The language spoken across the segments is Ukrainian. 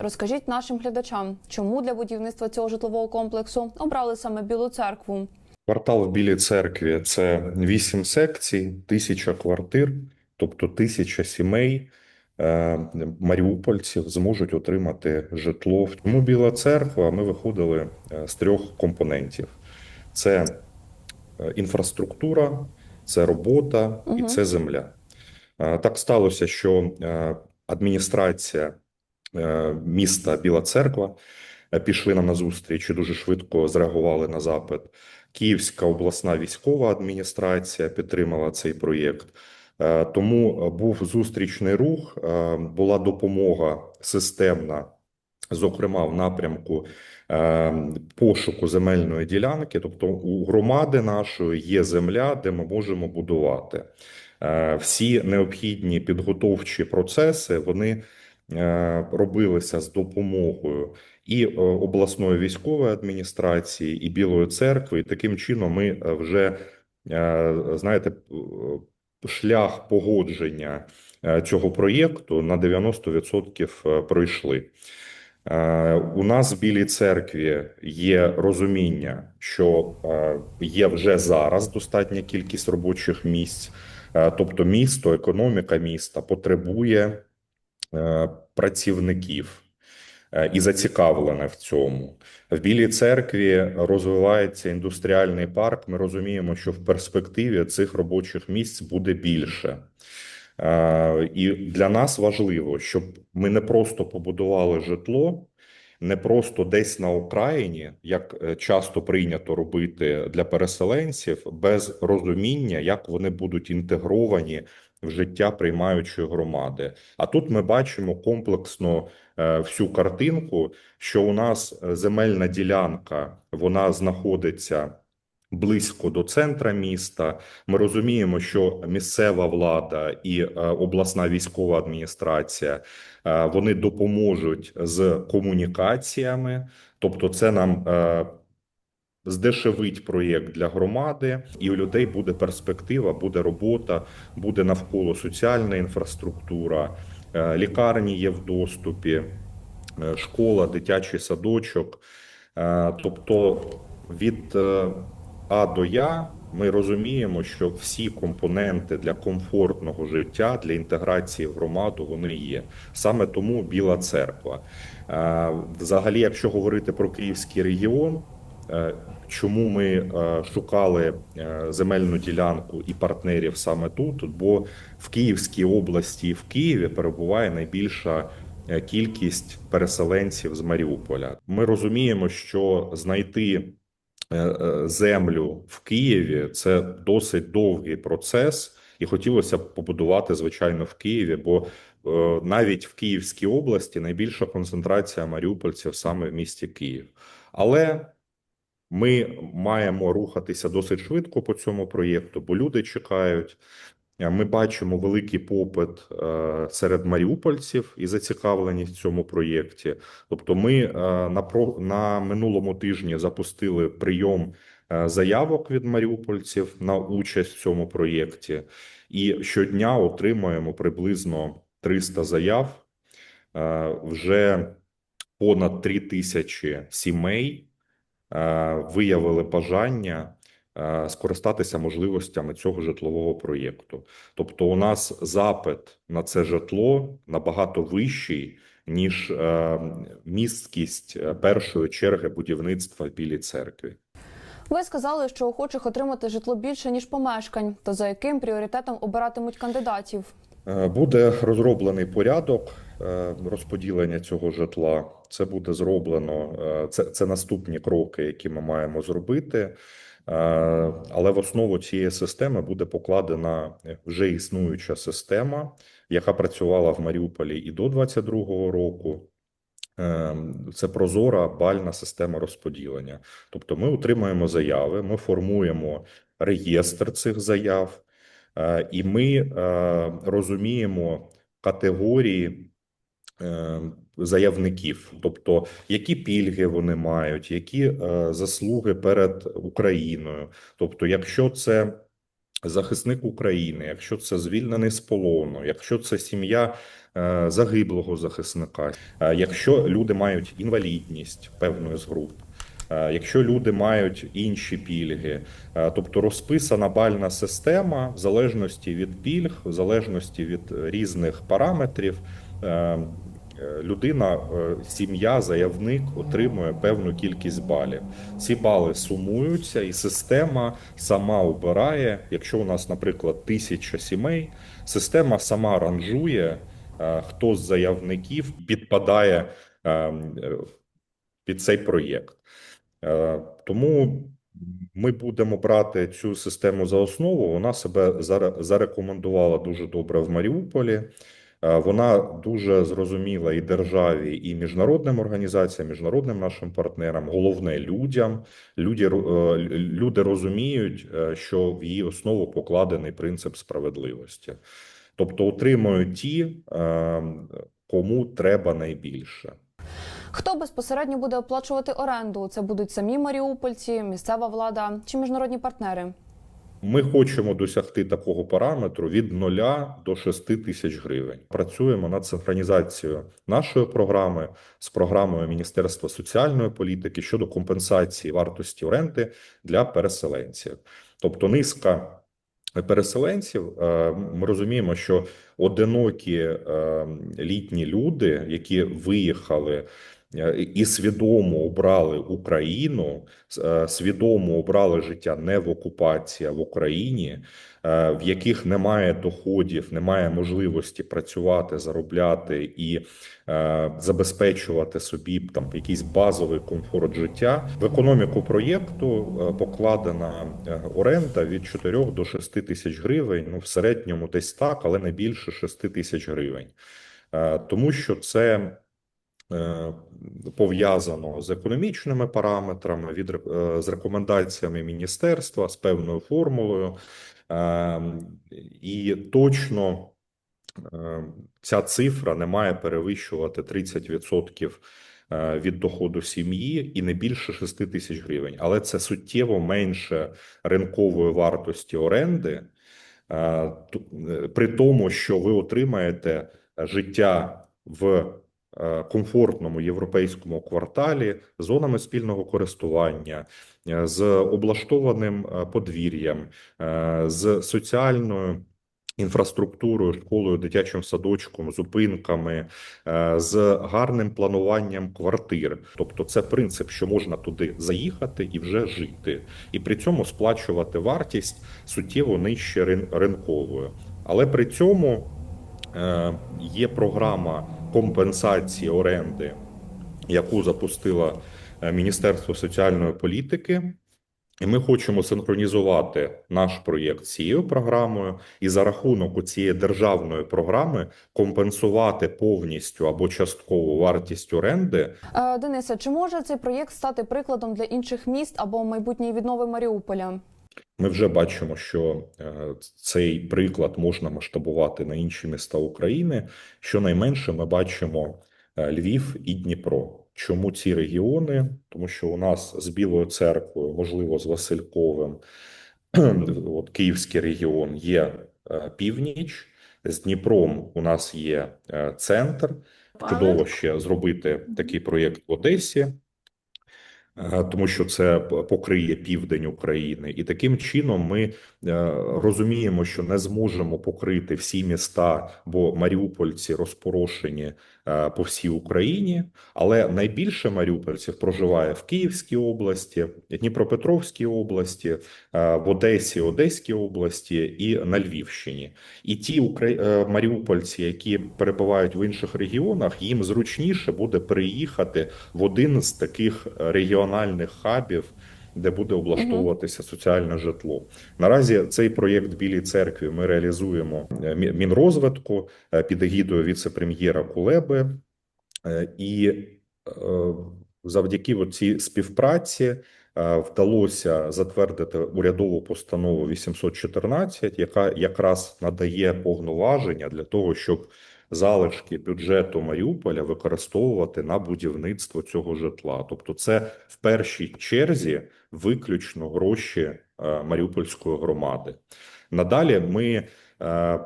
Розкажіть нашим глядачам, чому для будівництва цього житлового комплексу обрали саме Білу церкву. Квартал в Білій церкві це вісім секцій, тисяча квартир, тобто тисяча сімей е, маріупольців зможуть отримати житло. Тому Біла церква ми виходили е, з трьох компонентів: це е, інфраструктура, це робота і це земля. Так сталося, що адміністрація міста Біла Церква е, пішли нам на зустріч і дуже швидко зреагували на запит. Київська обласна військова адміністрація підтримала цей проєкт. Е, Тому е, був зустрічний рух, е, була допомога системна, зокрема в напрямку е, пошуку земельної ділянки. Тобто у громади нашої є земля, де ми можемо будувати. Е, Всі необхідні підготовчі процеси вони е, робилися з допомогою і е, обласної військової адміністрації, і Білої церкви. І таким чином ми е, вже е, знаєте, шлях погодження е, цього проєкту на 90% пройшли. Е, У нас в Білій церкві є розуміння, що е, є вже зараз достатня кількість робочих місць, Е, тобто місто, економіка міста потребує е, працівників е, і зацікавлене в цьому. В Білій церкві розвивається індустріальний парк. Ми розуміємо, що в перспективі цих робочих місць буде більше. Е, І для нас важливо, щоб ми не просто побудували житло, не просто десь на окраїні, як е, часто прийнято робити для переселенців, без розуміння, як вони будуть інтегровані в життя приймаючої громади. А тут ми бачимо комплексно е, всю картинку, що у нас земельна ділянка вона знаходиться близько до центра міста. Ми розуміємо, що місцева влада і е, обласна військова адміністрація е, вони допоможуть з комунікаціями, тобто, це нам. Здешевить проєкт для громади, і у людей буде перспектива, буде робота, буде навколо соціальна інфраструктура, е, лікарні є в доступі, е, школа, дитячий садочок. Е, Тобто від А до Я ми розуміємо, що всі компоненти для комфортного життя, для інтеграції в громаду вони є. Саме тому Біла церква. Взагалі, якщо говорити про Київський регіон, чому ми е, шукали е, земельну ділянку і партнерів саме тут? Бо в Київській області і в Києві перебуває найбільша е, кількість переселенців з Маріуполя. Ми розуміємо, що знайти е, е, землю в Києві це досить довгий процес, і хотілося б побудувати, звичайно, в Києві, бо е, навіть в Київській області найбільша концентрація маріупольців саме в місті Київ. Але ми маємо рухатися досить швидко по цьому проєкту, бо люди чекають. Ми бачимо великий попит е, серед маріупольців і зацікавленість в цьому проєкті. Тобто, ми е, на на минулому тижні запустили прийом е, заявок від маріупольців на участь в цьому проєкті, і щодня отримуємо приблизно 300 заяв. Вже понад 3 тисячі сімей виявили бажання е, скористатися можливостями цього житлового проєкту. Тобто, у нас запит на це житло набагато вищий, ніж е, місткість е, першої черги будівництва в Білій церкві. Ви сказали, що охочих отримати житло більше ніж помешкань. То за яким пріоритетом обиратимуть кандидатів? Е, Буде розроблений порядок е, розподілення цього житла. Це буде зроблено. е, Це, це наступні кроки, які ми маємо зробити. Е, Але в основу цієї системи буде покладена вже існуюча система, яка працювала в Маріуполі і до 22-го року. Е, Це прозора бальна система розподілення. Тобто, ми отримуємо заяви, ми формуємо реєстр цих заяв. І ми розуміємо категорії заявників, тобто які пільги вони мають, які е, заслуги перед Україною. Тобто, якщо це захисник України, якщо це звільнений з полону, якщо це сім'я е, загиблого захисника, е, якщо люди мають інвалідність певної з груп. Якщо люди мають інші пільги, тобто розписана бальна система в залежності від пільг, в залежності від різних параметрів, людина, е, сім'я, заявник отримує певну кількість балів. Ці бали сумуються, і система сама обирає. Якщо у нас, наприклад, тисяча сімей, система сама ранжує, е, хто з заявників підпадає е, е, під цей проєкт. Е, Тому ми будемо брати цю систему за основу. Вона себе заре- зарекомендувала дуже добре в Маріуполі. Е, Вона дуже зрозуміла і державі, і міжнародним організаціям, міжнародним нашим партнерам, головне людям. Люди, е, люди розуміють, е, що в її основу покладений принцип справедливості. Тобто отримують ті, кому треба найбільше. Хто безпосередньо буде оплачувати оренду? Це будуть самі маріупольці, місцева влада чи міжнародні партнери? Ми хочемо досягти такого параметру від 0 до 6 тисяч гривень. Працюємо над синхронізацією нашої програми з програмою Міністерства соціальної політики щодо компенсації вартості оренди для переселенців. Тобто низка переселенців. е, Ми розуміємо, що одинокі е, літні люди, які виїхали і свідомо обрали Україну, е, свідомо обрали життя не в окупації, а в Україні, е, в яких немає доходів, немає можливості працювати, заробляти і е, забезпечувати собі там якийсь базовий комфорт життя. В економіку проєкту е, покладена е, оренда від 4 до 6 тисяч гривень. Ну в середньому десь так, але не більше 6 тисяч гривень, Е, тому що це. Е, Пов'язано з економічними параметрами, від е, з рекомендаціями міністерства, з певною формулою, Е, і точно е, ця цифра не має перевищувати 30% е, від доходу сім'ї і не більше 6 тисяч гривень. Але це суттєво менше ринкової вартості оренди, при тому, що ви отримаєте життя в комфортному європейському кварталі зонами спільного користування, е, з облаштованим е, подвір'ям, е, з соціальною інфраструктурою, школою, дитячим садочком, зупинками, е, з гарним плануванням квартир. Тобто, це принцип, що можна туди заїхати і вже жити, і при цьому сплачувати вартість суттєво нижче рин- ринкової. Але при цьому е, є програма компенсації оренди, яку запустила е, Міністерство соціальної політики. І ми хочемо синхронізувати наш проєкт цією програмою, і за рахунок цієї державної програми компенсувати повністю або часткову вартість оренди Е, Денисе, чи може цей проєкт стати прикладом для інших міст або майбутньої віднови Маріуполя? Ми вже бачимо, що е, цей приклад можна масштабувати на інші міста України. Щонайменше ми бачимо е, Львів і Дніпро. Чому ці регіони? Тому що у нас з Білою церквою, можливо, з Васильковим, от Київський регіон є е, північ, з Дніпром у нас є центр. Чудово ще зробити такий проєкт в Одесі. Е, Тому що це покриє південь України, і таким чином ми е, розуміємо, що не зможемо покрити всі міста, бо маріупольці розпорошені по всій Україні. Але найбільше маріупольців проживає в Київській області, Дніпропетровській області, е, в Одесі, Одеській області і на Львівщині. І ті е, маріупольці, які перебувають в інших регіонах, їм зручніше буде переїхати в один з таких регіональних хабів, де буде облаштовуватися соціальне житло. Наразі цей проєкт Білій церкві ми реалізуємо е, Мінрозвитку е, під егідою віце-прем'єра Кулеби. Е, І завдяки цій співпраці вдалося затвердити урядову постанову 814, яка якраз надає повноваження для того, щоб залишки бюджету Маріуполя використовувати на будівництво цього житла. Тобто, це в першій черзі виключно гроші е, Маріупольської громади. Надалі ми е,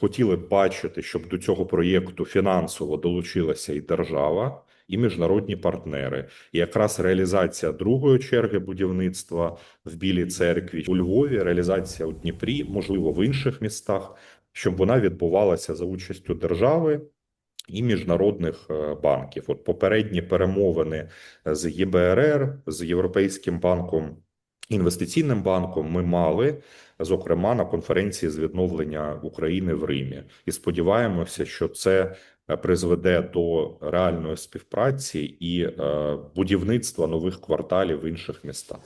хотіли б бачити, щоб до цього проєкту фінансово долучилася і держава, і міжнародні партнери. І якраз реалізація другої черги будівництва в Білій церкві у Львові, реалізація у Дніпрі, можливо, в інших містах, щоб вона відбувалася за участю держави. І міжнародних е, банків, от попередні перемовини з ЄБРР, з Європейським банком, інвестиційним банком, ми мали зокрема на конференції з відновлення України в Римі, і сподіваємося, що це е, призведе до реальної співпраці і е, будівництва нових кварталів в інших містах.